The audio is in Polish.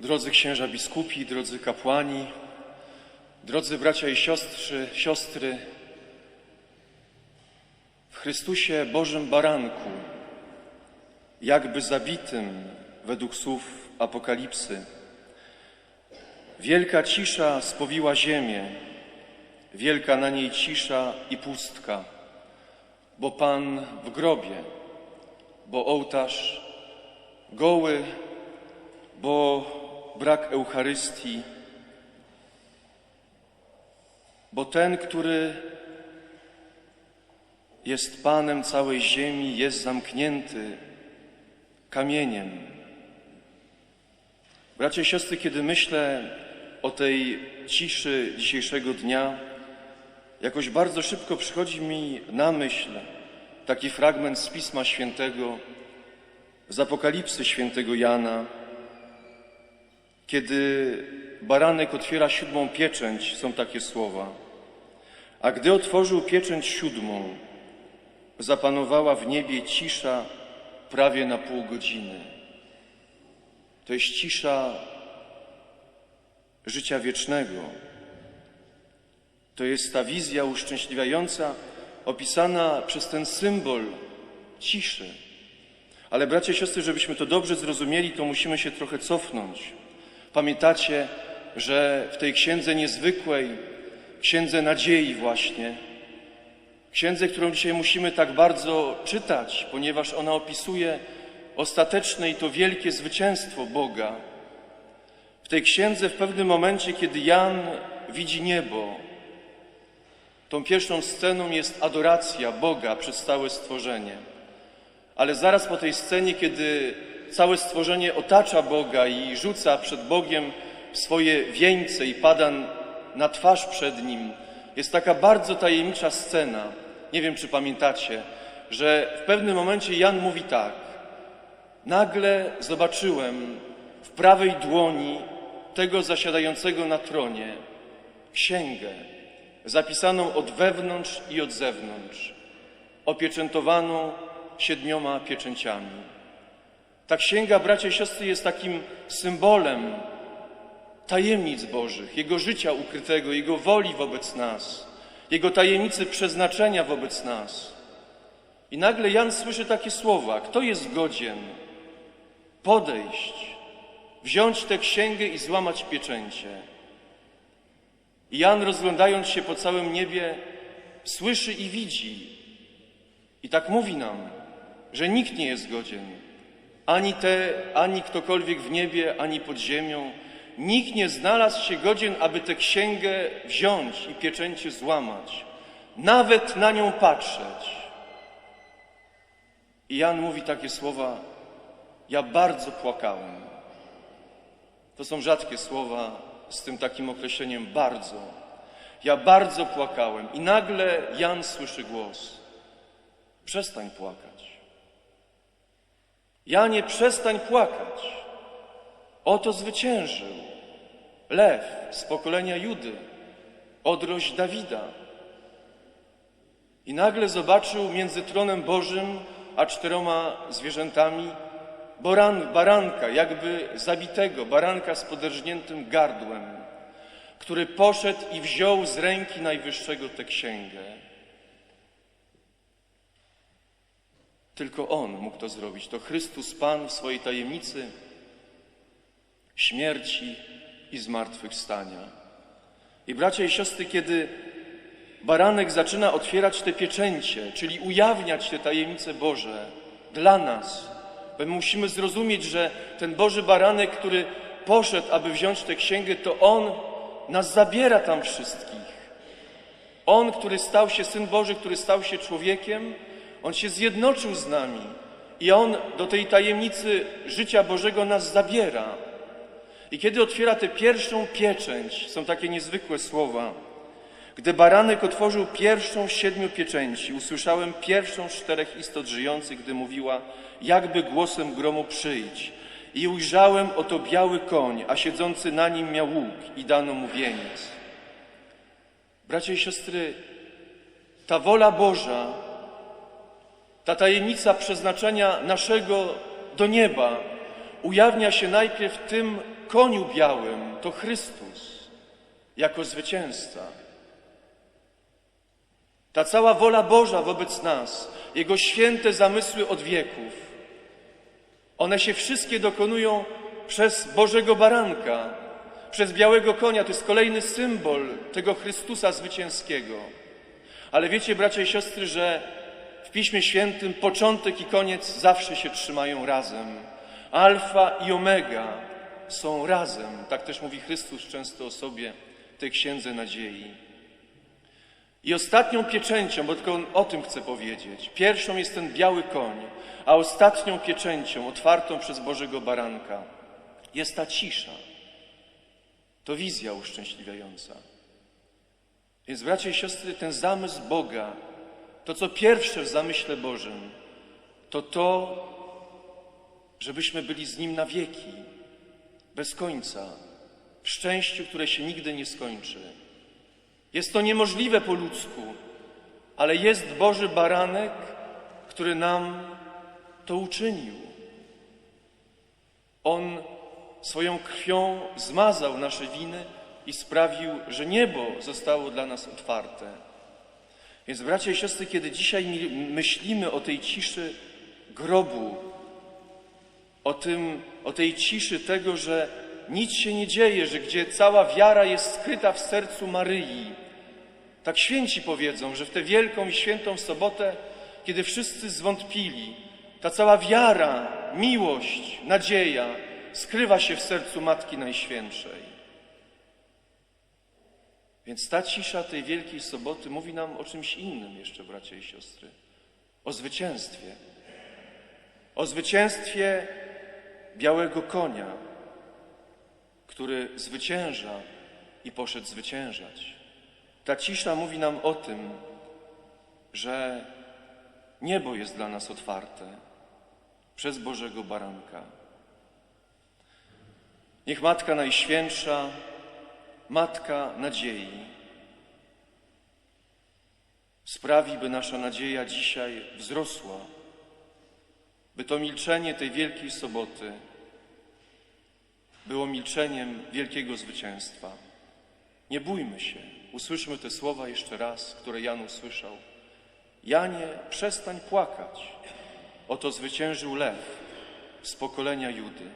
Drodzy księża biskupi, drodzy kapłani, drodzy bracia i siostry, siostry, w Chrystusie Bożym Baranku, jakby zabitym według słów Apokalipsy, wielka cisza spowiła ziemię, wielka na niej cisza i pustka, bo Pan w grobie, bo ołtarz goły, bo brak Eucharystii, bo ten, który jest Panem całej ziemi, jest zamknięty kamieniem. Bracia i siostry, kiedy myślę o tej ciszy dzisiejszego dnia, jakoś bardzo szybko przychodzi mi na myśl taki fragment z Pisma Świętego, z Apokalipsy Świętego Jana, kiedy baranek otwiera siódmą pieczęć, są takie słowa. A gdy otworzył pieczęć siódmą, zapanowała w niebie cisza prawie na pół godziny. To jest cisza życia wiecznego. To jest ta wizja uszczęśliwiająca, opisana przez ten symbol ciszy. Ale bracia i siostry, żebyśmy to dobrze zrozumieli, to musimy się trochę cofnąć. Pamiętacie, że w tej księdze niezwykłej, księdze nadziei właśnie, księdze, którą dzisiaj musimy tak bardzo czytać, ponieważ ona opisuje ostateczne i to wielkie zwycięstwo Boga. W tej księdze w pewnym momencie, kiedy Jan widzi niebo, tą pierwszą sceną jest adoracja Boga przez całe stworzenie. Ale zaraz po tej scenie, kiedy całe stworzenie otacza Boga i rzuca przed Bogiem swoje wieńce i pada na twarz przed Nim, jest taka bardzo tajemnicza scena. Nie wiem, czy pamiętacie, że w pewnym momencie Jan mówi tak. Nagle zobaczyłem w prawej dłoni tego zasiadającego na tronie księgę zapisaną od wewnątrz i od zewnątrz, opieczętowaną siedmioma pieczęciami. Ta księga, bracia i siostry, jest takim symbolem tajemnic Bożych, Jego życia ukrytego, Jego woli wobec nas, Jego tajemnicy przeznaczenia wobec nas. I nagle Jan słyszy takie słowa: Kto jest godzien podejść, wziąć tę księgę i złamać pieczęcie? I Jan, rozglądając się po całym niebie, słyszy i widzi. I tak mówi nam, że nikt nie jest godzien. Ani te, ani ktokolwiek w niebie, ani pod ziemią. Nikt nie znalazł się godzien, aby tę księgę wziąć i pieczęcie złamać. Nawet na nią patrzeć. I Jan mówi takie słowa: Ja bardzo płakałem. To są rzadkie słowa z tym takim określeniem bardzo. Ja bardzo płakałem. I nagle Jan słyszy głos: Przestań płakać. Janie, przestań płakać. Oto zwyciężył lew z pokolenia Judy, odrość Dawida. I nagle zobaczył między tronem Bożym a czteroma zwierzętami baran, baranka, jakby zabitego, baranka z poderżniętym gardłem, który poszedł i wziął z ręki Najwyższego tę księgę. Tylko On mógł to zrobić. To Chrystus Pan w swojej tajemnicy śmierci i zmartwychwstania. I bracia i siostry, kiedy baranek zaczyna otwierać te pieczęcie, czyli ujawniać te tajemnice Boże dla nas, my musimy zrozumieć, że ten Boży baranek, który poszedł, aby wziąć tę księgę, to On nas zabiera tam wszystkich. On, który stał się Syn Boży, który stał się człowiekiem, On się zjednoczył z nami i On do tej tajemnicy życia Bożego nas zabiera. I kiedy otwiera tę pierwszą pieczęć, są takie niezwykłe słowa. Gdy baranek otworzył pierwszą siedmiu pieczęci, usłyszałem pierwszą z czterech istot żyjących, gdy mówiła, jakby głosem gromu przyjdź. I ujrzałem oto biały koń, a siedzący na nim miał łuk i dano mu wieniec. Bracia i siostry, ta wola Boża, ta tajemnica przeznaczenia naszego do nieba ujawnia się najpierw tym koniu białym to Chrystus jako zwycięzca. Ta cała wola Boża wobec nas, Jego święte zamysły od wieków, one się wszystkie dokonują przez Bożego Baranka, przez białego konia. To jest kolejny symbol tego Chrystusa zwycięskiego. Ale wiecie, bracia i siostry, że w Piśmie Świętym początek i koniec zawsze się trzymają razem. Alfa i omega są razem. Tak też mówi Chrystus często o sobie, tej księdze nadziei. I ostatnią pieczęcią, bo tylko o tym chcę powiedzieć, pierwszą jest ten biały koń, a ostatnią pieczęcią, otwartą przez Bożego Baranka, jest ta cisza. To wizja uszczęśliwiająca. Więc, bracia i siostry, ten zamysł Boga, to co pierwsze w zamyśle Bożym, to to, żebyśmy byli z Nim na wieki, bez końca, w szczęściu, które się nigdy nie skończy. Jest to niemożliwe po ludzku, ale jest Boży Baranek, który nam to uczynił. On swoją krwią zmazał nasze winy i sprawił, że niebo zostało dla nas otwarte. Więc bracia i siostry, kiedy dzisiaj myślimy o tej ciszy grobu, o, tym, o tej ciszy tego, że nic się nie dzieje, że gdzie cała wiara jest skryta w sercu Maryi, tak święci powiedzą, że w tę wielką i świętą sobotę, kiedy wszyscy zwątpili, ta cała wiara, miłość, nadzieja skrywa się w sercu Matki Najświętszej. Więc ta cisza tej wielkiej soboty mówi nam o czymś innym jeszcze, bracia i siostry. O zwycięstwie. O zwycięstwie białego konia, który zwycięża i poszedł zwyciężać. Ta cisza mówi nam o tym, że niebo jest dla nas otwarte przez Bożego Baranka. Niech Matka Najświętsza, Matka Nadziei, sprawi, by nasza nadzieja dzisiaj wzrosła, by to milczenie tej wielkiej soboty było milczeniem wielkiego zwycięstwa. Nie bójmy się. Usłyszmy te słowa jeszcze raz, które Jan usłyszał. Janie, przestań płakać. Oto zwyciężył lew z pokolenia Judy.